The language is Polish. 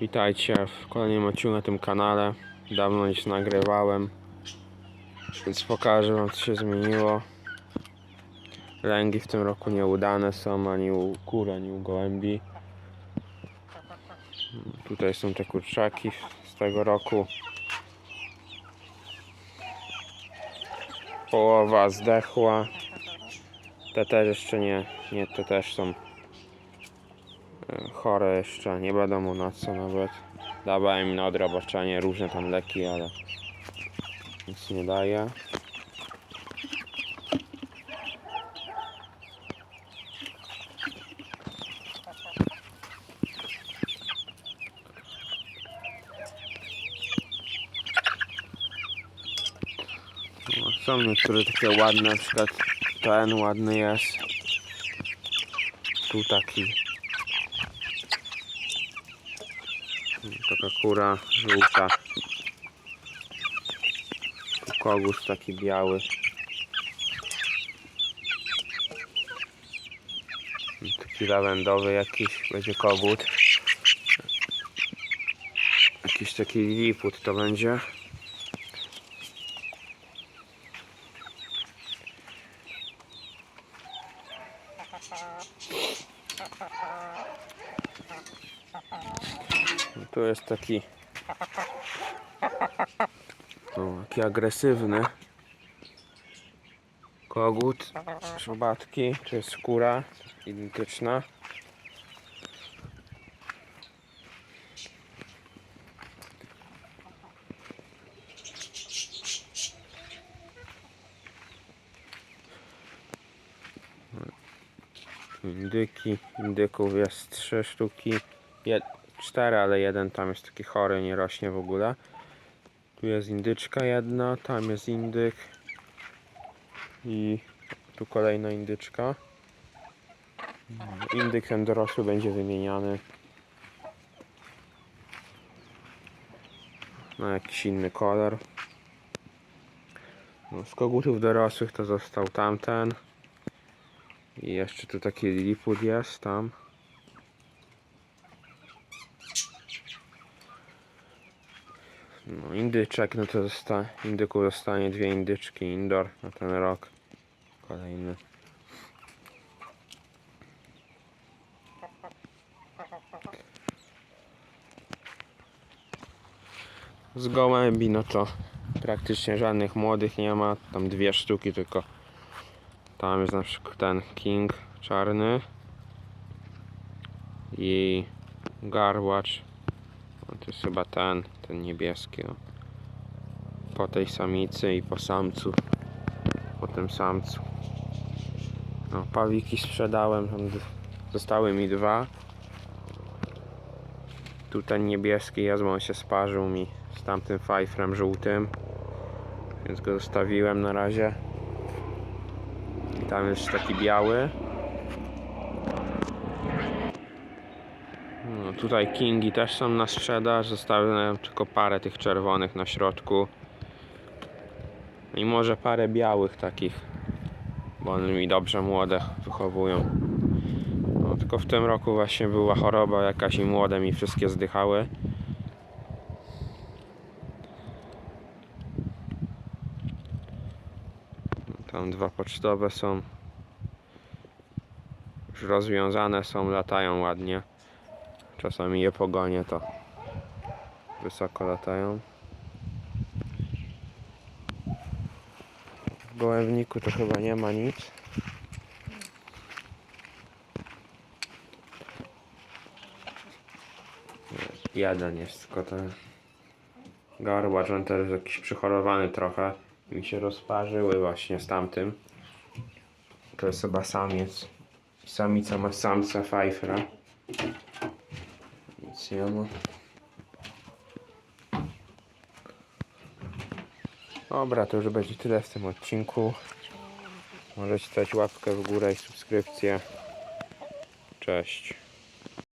Witajcie w kolejnym odcinku na tym kanale. Dawno nic nagrywałem, więc pokażę wam co się zmieniło. Lęgi w tym roku nieudane są ani u kur, ani u gołębi. Tutaj są te kurczaki z tego roku. Połowa zdechła. Te też jeszcze nie, nie, te też są chore jeszcze, nie wiadomo na co nawet. Dawałem im na odrobaczenie różne tam leki, ale nic nie daje. No, Są niektóre takie ładne, na przykład ten ładny jest. Tu taki. Taka kura żółta. Tu taki biały. Taki lawendowy jakiś będzie kogut. Jakiś taki liput to będzie. Tu jest taki o, taki agresywny kogut szobatki, tu jest skóra identyczna. Indyki, indyków jest trzy sztuki. Jed, cztery, ale jeden tam jest taki chory, nie rośnie w ogóle. Tu jest indyczka jedna, tam jest indyk i tu kolejna indyczka. Indyk ten dorosły będzie wymieniany na jakiś inny kolor. No, z kogutów dorosłych to został tamten. I jeszcze tu taki liliput jest tam. No, indyczek, no to zosta indyku zostanie dwie indyczki indoor na ten rok. Kolejny. Z gołębi, no to praktycznie żadnych młodych nie ma. Tam dwie sztuki tylko. Tam jest na przykład ten king czarny i garłacz to jest chyba ten, ten niebieski. O. Po tej samicy i po samcu. Po tym samcu. No, pawiki sprzedałem. Zostały mi dwa. Tu ten niebieski on się sparzył mi z tamtym fajfrem żółtym. Więc go zostawiłem na razie. I tam jest taki biały. Tutaj kingi też są na sprzedaż. Zostawiłem tylko parę tych czerwonych na środku. I może parę białych takich. Bo one mi dobrze młode wychowują. No, tylko w tym roku właśnie była choroba jakaś i młode mi wszystkie zdychały. Tam dwa pocztowe są. Już rozwiązane są, latają ładnie. Czasami je pogonię, to wysoko latają. W gołębniku to chyba nie ma nic. Jeden jest tylko ten garłacz, on też jakiś przychorowany trochę. Mi się rozparzyły właśnie z tamtym. To jest chyba samiec. Samica ma samca fajfra. Ma. Dobra, to już będzie tyle w tym odcinku. Możecie dać łapkę w górę i subskrypcję. Cześć.